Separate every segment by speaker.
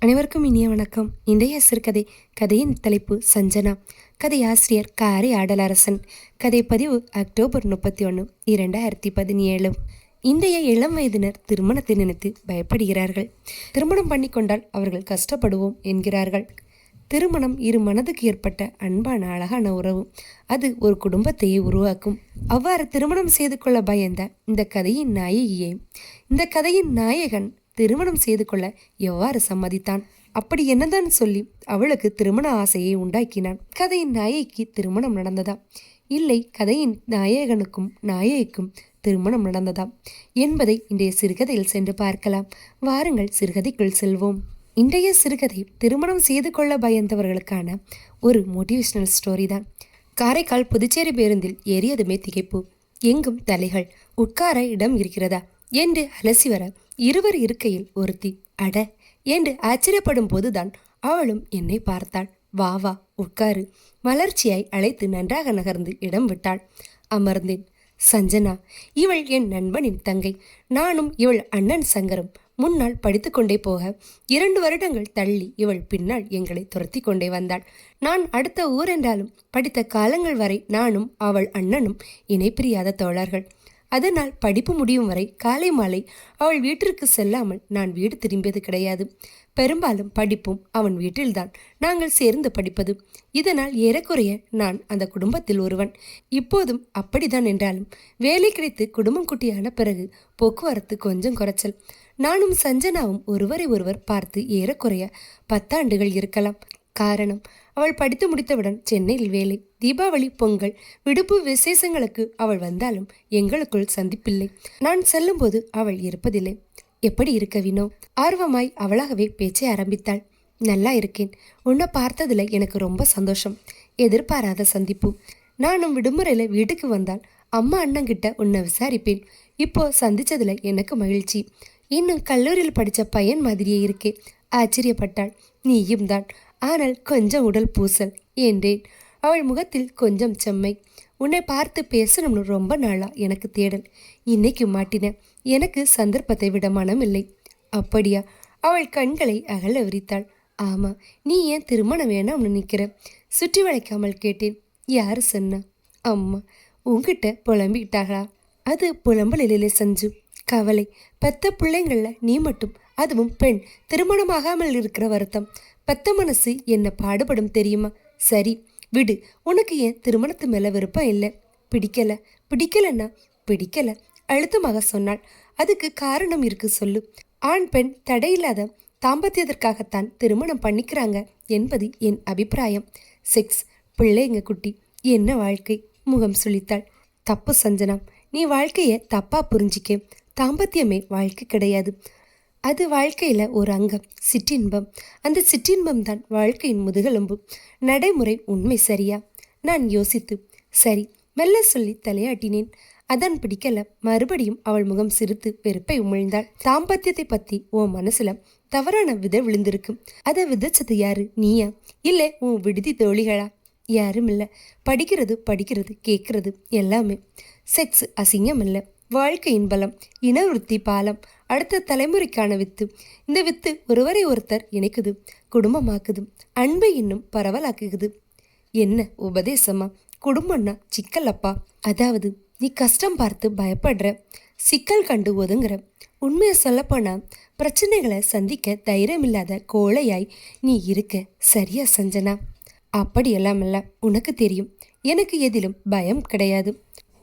Speaker 1: அனைவருக்கும் இனிய வணக்கம். இன்றைய சிறுகதை கதையின் தலைப்பு சஞ்சனா. கதை ஆசிரியர் காரை ஆடலரசன். கதை பதிவு அக்டோபர் முப்பத்தி ஒன்று இரண்டாயிரத்தி பதினேழு. இன்றைய இளம் வயதினர் திருமணத்தை நினைத்து பயப்படுகிறார்கள். திருமணம் பண்ணி கொண்டால் அவர்கள் கஷ்டப்படுவோம் என்கிறார்கள். திருமணம் இரு மனதுக்கு ஏற்பட்ட அன்பான அழகான உறவு. அது ஒரு குடும்பத்தையே உருவாக்கும். அவ்வாறு திருமணம் செய்து கொள்ள பயந்த இந்த கதையின் நாயகியே. இந்த கதையின் நாயகன் திருமணம் செய்து கொள்ள எவ்வாறு சம்மதித்தான்? அப்படி என்னதான் சொல்லி அவளுக்கு திருமண ஆசையை உண்டாக்கினான். கதையின் நாயகிக்கு திருமணம் நடந்ததா இல்லை கதையின் நாயகனுக்கும் நாயகிக்கும் திருமணம் நடந்ததா என்பதை இன்றைய சிறுகதையில் சென்று பார்க்கலாம். வாருங்கள் சிறுகதைக்குள் செல்வோம். இன்றைய சிறுகதை திருமணம் செய்து கொள்ள பயந்தவர்களுக்கான ஒரு மோட்டிவேஷனல் ஸ்டோரி தான். காரைக்கால் புதுச்சேரி பேருந்தில் ஏறியதுமே திகைப்பு. எங்கும் தலைகள் உட்கார இடம் இருக்கிறதா? என்று அலசி வர இருவர் இருக்கையில் ஒருத்தி. அட என்று ஆச்சரியப்படும் போதுதான் அவளும் என்னை பார்த்தாள். வா வா உட்காரு. மலர்ச்சியாய் அழைத்து நன்றாக நகர்ந்து இடம் விட்டாள். அமர்ந்தேன். சஞ்சனா இவள் என் நண்பனின் தங்கை. நானும் இவள் அண்ணன் சங்கரும். முன்னால் படித்து கொண்டே போக இரண்டு வருடங்கள் தள்ளி இவள் பின்னால் எங்களை துரத்தி கொண்டே வந்தாள். நான் அடுத்த ஊரென்றாலும் படித்த காலங்கள் வரை நானும் அவள் அண்ணனும் இணைப்பிரியாத தோழர்கள். அதனால் படிப்பு முடியும் வரை காலை மாலை அவள் வீட்டிற்கு செல்லாமல் நான் வீடு திரும்பியது கிடையாது. பெரும்பாலும் படிப்பும் அவன் வீட்டில்தான். நாங்கள் சேர்ந்து படிப்பது. இதனால் ஏறக்குறைய நான் அந்த குடும்பத்தில் ஒருவன். இப்போதும் அப்படிதான் என்றாலும் வேலை கிடைத்து குடும்பம் குட்டியான பிறகு போக்குவரத்து கொஞ்சம் குறைச்சல். நானும் சஞ்சனாவும் ஒருவரை ஒருவர் பார்த்து ஏறக்குறைய பத்தாண்டுகள் இருக்கலாம். காரணம். அவள் படித்து முடித்தவுடன் சென்னையில் வேலை. தீபாவளி பொங்கல் விடுப்பு விசேஷங்களுக்கு அவள் வந்தாலும் எங்களுக்குள் சந்திப்பில்லை. நான் செல்லும்போது அவள் இருப்பதில்லை. எப்படி இருக்க வினோ? ஆர்வமாய் அவளாகவே பேச்சை ஆரம்பித்தாள். நல்லா இருக்கேன். உன்னை பார்த்ததில் எனக்கு ரொம்ப சந்தோஷம். எதிர்பாராத சந்திப்பு. நானும் விடுமுறையில் வீட்டுக்கு வந்தால் அம்மா அண்ணங்கிட்ட உன்னை விசாரிப்பேன். இப்போ சந்திச்சதுல எனக்கு மகிழ்ச்சி. இன்னும் கல்லூரியில் படித்த பையன் மாதிரியே இருக்கே. ஆச்சரியப்பட்டாள். நீயும் தான். ஆனால் கொஞ்சம் உடல் பூசல் என்றேன். அவள் முகத்தில் கொஞ்சம் செம்மை. உன்னை பார்த்து பேசணும்னு ரொம்ப நாளா எனக்கு தேடல். இன்னைக்கு மாட்டின. எனக்கு சந்தர்ப்பத்தை விட மனம் இல்லை. அப்படியா? அவள் கண்களை அகல விரித்தாள். ஆமா நீ ஏன் திருமணம் வேணாம்னு நிற்கிற சுற்றி வளைக்காமல் கேட்டேன். யாரு சொன்னா? அம்மா உங்ககிட்ட புலம்பிக்கிட்டாங்களா அது புலம்பலிலே சஞ்சு. கவலை. பெத்த பிள்ளைங்கள நீ மட்டும். அதுவும் பெண். திருமணமாகாமல் இருக்கிற வருத்தம். பெத்த மனசு என்ன பாடுபடும் தெரியுமா? சரி விடு. உனக்கு ஏன் திருமணத்து மேல விருப்பம் இல்லை. பிடிக்கல. பிடிக்கலன்னா பிடிக்கல. அழுத்தமாக சொன்னாள். அதுக்கு காரணம் இருக்கு சொல்லு. ஆண் பெண் தடையில்லாத தாம்பத்தியத்திற்காகத்தான் திருமணம் பண்ணிக்கிறாங்க என்பது என் அபிப்பிராயம். செக்ஸ் பிள்ளைங்க குட்டி. என்ன வாழ்க்கை? முகம் சுழித்தாள். தப்பு சஞ்சனம் நீ வாழ்க்கையை தப்பா புரிஞ்சிக்க. தாம்பத்தியமே வாழ்க்கை கிடையாது. அது வாழ்க்கையில் ஒரு அங்கம் சிற்றின்பம். அந்த சிற்றின்பம் தான் வாழ்க்கையின் முதுகெலும்பு. நடைமுறை உண்மை சரியா? நான் யோசித்து சரி மெல்ல சொல்லி தலையாட்டினேன். அதான் பிடிக்கல மறுபடியும் அவள் முகம் சிரித்து வெறுப்பை உமிழ்ந்தாள். தாம்பத்தியத்தை பத்தி உன் மனசுல தவறான வித விழுந்திருக்கு. அதை விதைச்சது யாரு? நீயா? இல்லை உன் விடுதி தோழிகளா? யாரும் இல்லை படிக்கிறது படிக்கிறது கேட்கறது எல்லாமே. செக்ஸ் அசிங்கம் இல்லை வாழ்க்கையின் பலம் இனவருத்தி பாலம் அடுத்த தலைமுறைக்கான வித்து. இந்த வித்து ஒருவரை ஒருத்தர் இணைக்குது குடும்பமாக்குது அன்பை இன்னும் பரவலாக்குகுது என்ன உபதேசமா? குடும்பம்னா சிக்கலப்பா. அதாவது நீ கஷ்டம் பார்த்து பயப்படுற சிக்கல் கண்டு ஒதுங்குற. உண்மையை சொல்லப்போனால் பிரச்சனைகளை சந்திக்க தைரியம் இல்லாத கோழையாய் நீ இருக்க சரியா சஞ்சனா? அப்படியெல்லாம் இல்லை உனக்கு தெரியும். எனக்கு எதிலும் பயம் கிடையாது.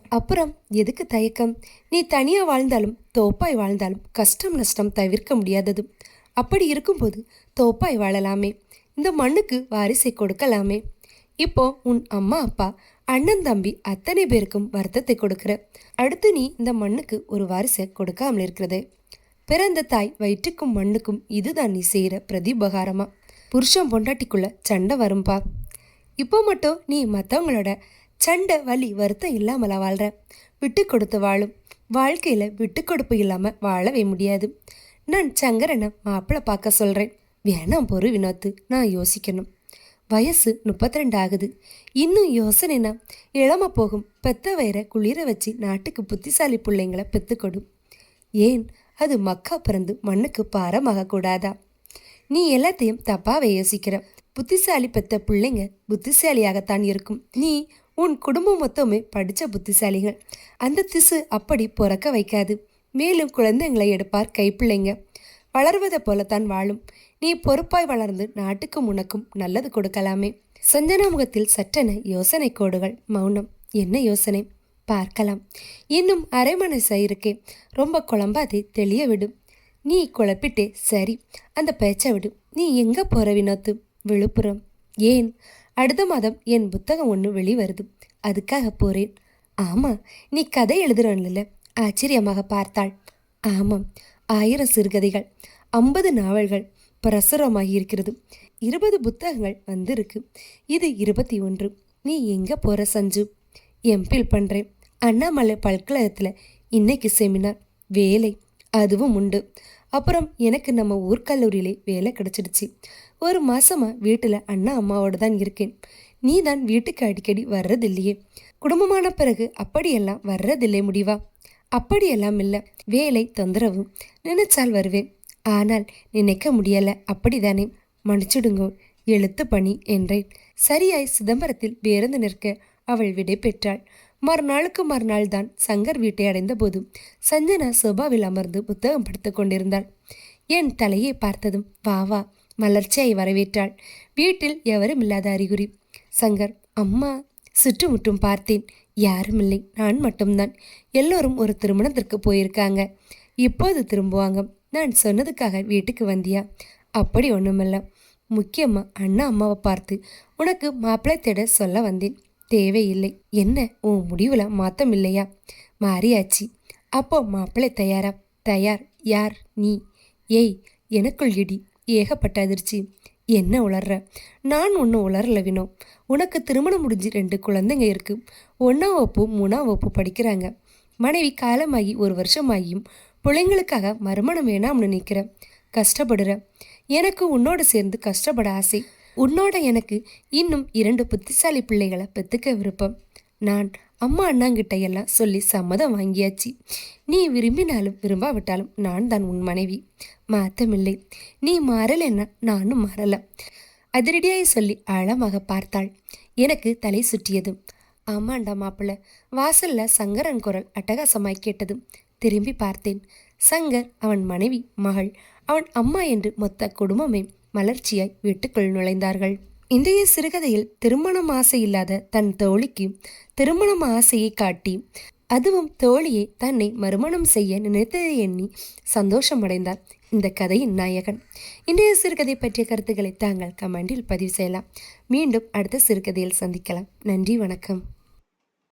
Speaker 1: அப்புறம் எதுக்கு தயக்கம்? நீ தனியாக வாழ்ந்தாலும் தோப்பாய் வாழ்ந்தாலும் கஷ்டம் நஷ்டம் தவிர்க்க முடியாதது. அப்படி இருக்கும்போது தோப்பாய் வாழலாமே. இந்த மண்ணுக்கு வாரிசை கொடுக்கலாமே. இப்போ உன் அம்மா அப்பா அண்ணன் தம்பி அத்தனை பேருக்கும் வருத்தத்தை கொடுக்குற. அடுத்து நீ இந்த மண்ணுக்கு ஒரு வாரிசை கொடுக்காமல் இருக்கிறதே. பிறந்த தாய் வயிற்றுக்கும் மண்ணுக்கும் இதுதான் நீ செய்கிற பிரதிபகாரமா? புருஷன் பொண்டாட்டிக்குள்ள சண்டை வரும்பா. இப்போ மட்டும் நீ மற்றவங்களோட சண்டை வலி வருத்தம் இல்லாமலா வாழ்கிறேன் விட்டு கொடுத்து வாழும். வாழ்க்கையில் விட்டு கொடுப்பு இல்லாமல் வாழவே முடியாது. நான் சங்கரனை மாப்பிள்ளை பார்க்க சொல்கிறேன் வேணாம் பொறு வினோத்து நான் யோசிக்கணும். வயசு முப்பத்தி ரெண்டு ஆகுது. இன்னும் யோசனைனா இளம போகும். பெத்த வயிற குளிர வச்சு நாட்டுக்கு புத்திசாலி பிள்ளைங்களை பெத்துக்கொடும் ஏன்? அது மக்கா பிறந்து மண்ணுக்கு பாரமாக கூடாதா? நீ எல்லாத்தையும் தப்பாவே யோசிக்கிற. புத்திசாலி பெத்த பிள்ளைங்க புத்திசாலியாகத்தான் இருக்கும். நீ உன் குடும்பம் மொத்தமே படித்த புத்திசாலிகள். அந்த திசு அப்படி பிறக்க வைக்காது. மேலும் குழந்தைங்களை எடுப்பார் கைப்பிள்ளைங்க. வளர்வதை போலத்தான் வாழும். நீ பொறுப்பாய் வளர்ந்து நாட்டுக்கும் உனக்கும் நல்லது கொடுக்கலாமே. சஞ்சனா முகத்தில் சற்றென யோசனை கோடுகள். மௌனம். என்ன யோசனை? பார்க்கலாம். இன்னும் அரை மனசா இருக்கே. ரொம்ப குழம்பாதே தெளிய விடும் நீ குழப்பிட்டே சரி. அந்த பேச்சை விடு. நீ எங்கே போற வினோத்து விழுப்புரம். ஏன்? அடுத்த மாதம் என் புத்தகம் ஒன்று வெளிவருது. அதுக்காக போறேன். ஆமா நீ கதை எழுதுறன்ல ஆச்சரியமாக பார்த்தாள். ஆமாம் ஆயிரம் சிறுகதைகள் ஐம்பது நாவல்கள் பிரசுரமாகி இருக்கிறது. இருபது புத்தகங்கள் வந்திருக்கு. இது இருபத்தி ஒன்று. நீ எங்கே போகிற சஞ்சு? எம்பில் பண்ணுறேன் அண்ணாமலை பல்கழகத்தில் இன்னைக்கு செமினார் வேலை அதுவும் உண்டு. அப்புறம் எனக்கு நம்ம ஊர் கல்லூரியிலே வேலை கிடச்சிடுச்சு. ஒரு மாசமா வீட்டில் அண்ணா அம்மாவோட தான் இருக்கேன். நீ தான் வீட்டுக்கு அடிக்கடி வர்றதில்லையே. குடும்பமான பிறகு அப்படியெல்லாம் வர்றதில்லை முடிவா? அப்படியெல்லாம் இல்லை. வேலை தொந்தரவு நினைச்சால் வருவேன். ஆனால் நினைக்க முடியல. அப்படிதானே? மன்னிச்சுடுங்கோ. எழுத்து பணி என்றேன். சரியாய் சிதம்பரத்தில் பேருந்து நிற்க அவள் விடை பெற்றாள். மறுநாளுக்கு மறுநாள் தான் சங்கர் வீட்டை அடைந்த போது சஞ்சனா சோபாவில் அமர்ந்து புத்தகம் படித்துக் கொண்டிருந்தாள். என் தலையை பார்த்ததும் வா வா மலர்ச்சியை வரவேற்றாள். வீட்டில் எவரும் இல்லாத அறிகுறி. சங்கர் அம்மா சுற்றுமுற்றும் பார்த்தேன். யாரும் இல்லை. நான் மட்டும்தான். எல்லோரும் ஒரு திருமணத்திற்கு போயிருக்காங்க. இப்போது திரும்புவாங்க. நான் சொன்னதுக்காக வீட்டுக்கு வந்தியா? அப்படி ஒன்றுமில்ல முக்கியமாக அண்ணா அம்மாவை பார்த்து உனக்கு மாப்பிள்ளை தேட சொல்ல வந்தேன். தேவையில்லை. என்ன? உன் முடிவில் மாற்றம் இல்லையா? மாறியாச்சு. அப்போ மாப்பிள்ளை தயாரா? தயார். யார்? நீ. ஏய் எனக்குள் இடி. ஏகப்பட்ட அதிர்ச்சி. என்ன உளர்ற? நான் ஒன்று உளரல வினோ. உனக்கு திருமணம் முடிஞ்சு ரெண்டு குழந்தைங்க இருக்கு. ஒன்றாம் வகுப்பு மூணாம் வகுப்பு படிக்கிறாங்க. மனைவி காலமாகி ஒரு வருஷமாகியும் பிள்ளைங்களுக்காக மறுமணம் வேணாம்னு நிற்கிற கஷ்டப்படுற. எனக்கு உன்னோடு சேர்ந்து கஷ்டப்பட ஆசை. உன்னோட எனக்கு இன்னும் இரண்டு புத்திசாலி பிள்ளைகளை பெற்றுக்க விருப்பம். நான் அம்மா அண்ணாங்கிட்ட எல்லாம் சொல்லி சம்மதம் வாங்கியாச்சு. நீ விரும்பினாலும் விரும்பாவிட்டாலும் நான் தான் உன் மனைவி. மாத்தமில்லை. நீ மாறலைன்னா நானும் மாறல. அதிரடியாய் சொல்லி ஆழமாக பார்த்தாள். எனக்கு தலை சுற்றியது. ஆமாண்டா மாப்பிள்ள. வாசல்ல சங்கரன் குரல் அட்டகாசமாய் கேட்டது திரும்பி பார்த்தேன். சங்கர் அவன் மனைவி மகள். அவன் அம்மா என்று மொத்த குடும்பமே மலர்ச்சியாய் வீட்டுக்குள் நுழைந்தார்கள். இன்றைய சிறுகதையில் திருமணம் ஆசை இல்லாத தன் தோழிக்கு திருமணம் ஆசையை காட்டி அதுவும் தோழியை தன்னை மறுமணம் செய்ய நினைத்ததை எண்ணி சந்தோஷமடைந்தார் இந்த கதையின் நாயகன். இன்றைய சிறுகதை பற்றிய கருத்துக்களை தாங்கள் கமெண்டில் பதிவு செய்யலாம். மீண்டும் அடுத்த சிறுகதையில் சந்திக்கலாம். நன்றி வணக்கம்.